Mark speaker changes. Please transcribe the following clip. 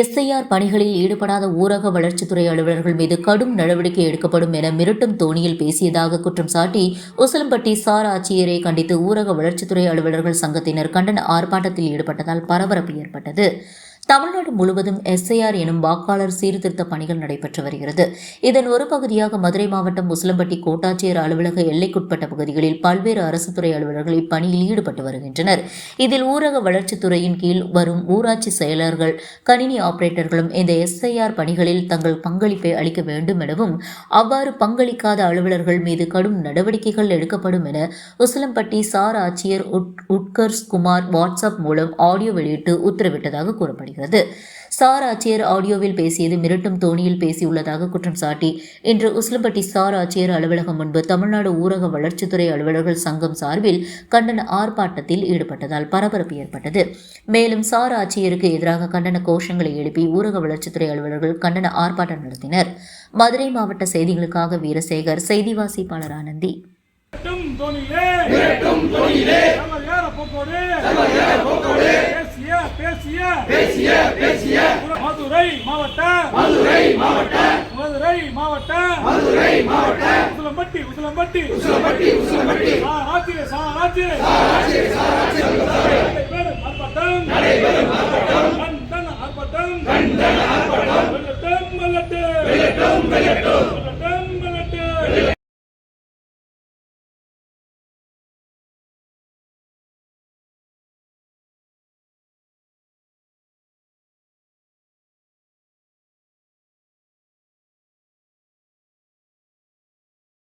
Speaker 1: SIR பணிகளில் ஈடுபடாத ஊரக வளர்ச்சித்துறை அலுவலர்கள் மீது கடும் நடவடிக்கை எடுக்கப்படும் என மிரட்டும் தோணியில் பேசியதாக குற்றம் சாட்டி உசிலம்பட்டி சார் ஆட்சியரை கண்டித்து ஊரக வளர்ச்சித்துறை அலுவலர்கள் சங்கத்தினர் கண்டன ஆர்ப்பாட்டத்தில் ஈடுபட்டதால் பரபரப்பு ஏற்பட்டது. தமிழ்நாடு முழுவதும் எஸ்ஐஆர் எனும் வாக்காளர் சீர்திருத்த பணிகள் நடைபெற்று வருகிறது. இதன் ஒரு பகுதியாக மதுரை மாவட்டம் முஸ்லம்பட்டி கோட்டாட்சியர் அலுவலக எல்லைக்குட்பட்ட பகுதிகளில் பல்வேறு அரசு துறை அலுவலர்கள் இப்பணியில் ஈடுபட்டு வருகின்றனர். இதில் ஊரக வளர்ச்சித்துறையின் கீழ் வரும் ஊராட்சி செயலர்கள் கணினி ஆபரேட்டர்களும் இந்த எஸ்ஐஆர் பணிகளில் தங்கள் பங்களிப்பை அளிக்க வேண்டும் எனவும் அவ்வாறு பங்களிக்காத அலுவலர்கள் மீது கடும் நடவடிக்கைகள் எடுக்கப்படும் என உசிலம்பட்டி சார் ஆட்சியர் உட்- உட்கர்ஷ் குமார் வாட்ஸ்அப் மூலம் ஆடியோ வெளியிட்டு உத்தரவிட்டதாக கூறப்படுகிறது. சார் ஆட்சியர் ஆடியோவில் பேசியது மிரட்டும் தோணியில் பேசியுள்ளதாக குற்றம் சாட்டி. இன்று உசிலம்பட்டி சார் ஆட்சியர் அலுவலகம் முன்பு தமிழ்நாடு ஊரக வளர்ச்சித்துறை அலுவலர்கள் சங்கம் சார்பில் கண்டன ஆர்ப்பாட்டத்தில் ஈடுபட்டதால் பரபரப்பு ஏற்பட்டது. மேலும் சார் ஆட்சியருக்கு எதிராக கண்டன கோஷங்களை எழுப்பி ஊரக வளர்ச்சித்துறை அலுவலர்கள் கண்டன ஆர்ப்பாட்டம் நடத்தினர். மதுரை மாவட்ட செய்திகளுக்காக வீரசேகர் செய்தி வாசிப்பாளர் ஆனந்தி
Speaker 2: பேசிய பேசிய பேசிய. மதுரை மாவட்ட மதுரை மாவட்ட. மதுரை மாவட்ட. மதுரை மாவட்ட. உசிலம்பட்டி உசிலம்பட்டி. உசிலம்பட்டி உசிலம்பட்டி. சாராத்திரே சாராத்திரே சாராத்திரே சாராத்திரே நடைபெறும் ஆர்ப்பாட்டம். நடைபெறும் ஆர்ப்பாட்டம். கண்டன ஆர்ப்பாட்டம். கண்டன ஆர்ப்பாட்டம். வெல்லட்டும் வெல்லட்டும் வெல்லட்டும் வெல்லட்டும்